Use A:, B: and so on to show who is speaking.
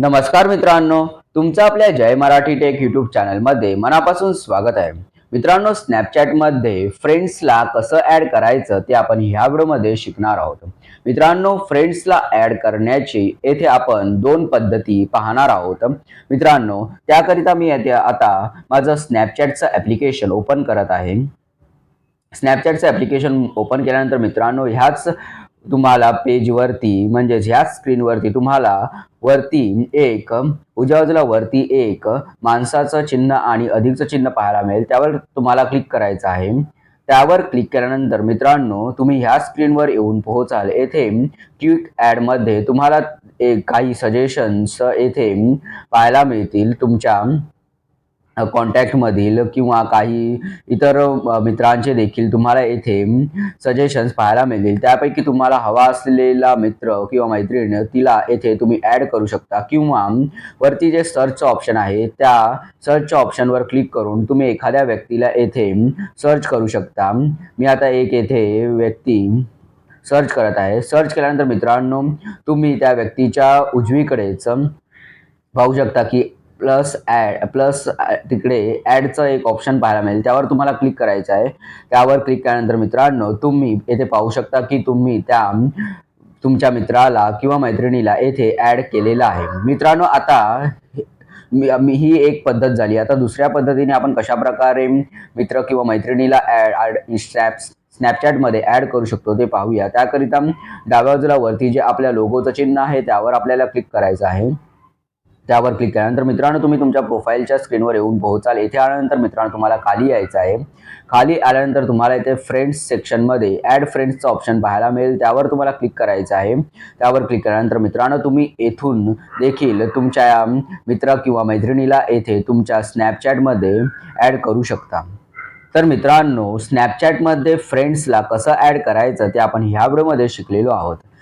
A: नमस्कार मित्रांनो तुमचं आपल्या जय मराठी टेक यूट्यूब चॅनलमध्ये मनापासून स्वागत आहे. मित्रांनो स्नॅपचॅटमध्ये फ्रेंड्सला कसं ॲड करायचं ते आपण ह्या व्हिडिओमध्ये शिकणार आहोत. मित्रांनो फ्रेंड्सला ॲड करण्याची येथे आपण दोन पद्धती पाहणार आहोत. मित्रांनो त्याकरिता मी येथे आता माझं स्नॅपचॅटचं ॲप्लिकेशन ओपन करत आहे. स्नॅपचॅटचं ॲप्लिकेशन ओपन केल्यानंतर मित्रांनो ह्याच तुम्हाला पेजवरती म्हणजेच ह्या स्क्रीनवरती तुम्हाला वरती एक उजव्या बाजूला वरती एक माणसाचं चिन्ह आणि अधिकचं चिन्ह पाहायला मिळेल. त्यावर तुम्हाला क्लिक करायचं आहे. त्यावर क्लिक केल्यानंतर मित्रांनो तुम्ही ह्या स्क्रीनवर येऊन पोहोचाल. येथे क्विक ॲडमध्ये तुम्हाला एक काही सजेशन्स येथे पाहायला मिळतील तुमच्या कॉन्टॅक्टमधील किंवा काही इतर मित्रांचे देखील तुम्हाला येथे सजेशन्स पाहायला मिळतील. त्यापैकी तुम्हाला हवा असलेला मित्र किंवा मैत्रीण तिला येथे तुम्ही ॲड करू शकता. किंवा वरती जे सर्चचं ऑप्शन आहे त्या सर्चच्या ऑप्शनवर क्लिक करून तुम्ही एखाद्या व्यक्तीला येथे सर्च करू शकता. मी आता एक येथे व्यक्ती सर्च करत आहे. सर्च केल्यानंतर मित्रांनो तुम्ही त्या व्यक्तीच्या उजवीकडेच पाहू शकता की प्लस ॲड प्लस तिकडे ॲडचं एक ऑप्शन पाहायला मिळेल. त्यावर तुम्हाला क्लिक करायचं आहे. त्यावर क्लिक केल्यानंतर मित्रांनो तुम्ही येथे पाहू शकता की तुम्ही त्या तुमच्या मित्राला किंवा मैत्रिणीला येथे ॲड केलेलं आहे. मित्रांनो आता मी ही एक पद्धत झाली. आता दुसऱ्या पद्धतीने आपण कशा प्रकारे मित्र किंवा मैत्रिणीला ॲड ॲड स्नॅप स्नॅपचॅटमध्ये ॲड करू शकतो ते पाहूया. त्याकरिता डाव्या बाजूला वरती जे आपल्या लोगोचं चिन्ह आहे त्यावर आपल्याला क्लिक करायचं आहे. त्यावर क्लिक केल्यानंतर मित्रांनो तुम्ही तुमच्या प्रोफाईलच्या स्क्रीनवर येऊन पोहोचाल. इथे आल्यानंतर मित्रांनो तुम्हाला खाली यायचं आहे. खाली आल्यानंतर तुम्हाला इथे फ्रेंड्स सेक्शनमध्ये ॲड फ्रेंड्सचं ऑप्शन पाहायला मिळेल. त्यावर तुम्हाला क्लिक करायचं आहे. त्यावर क्लिक केल्यानंतर मित्रांनो तुम्ही येथून देखील तुमच्या मित्र किंवा मैत्रिणीला येथे तुमच्या स्नॅपचॅटमध्ये ॲड करू शकता. तर मित्रांनो स्नॅपचॅटमध्ये फ्रेंड्सला कसं ॲड करायचं ते आपण ह्या व्हिडिओमध्ये शिकलेलो आहोत.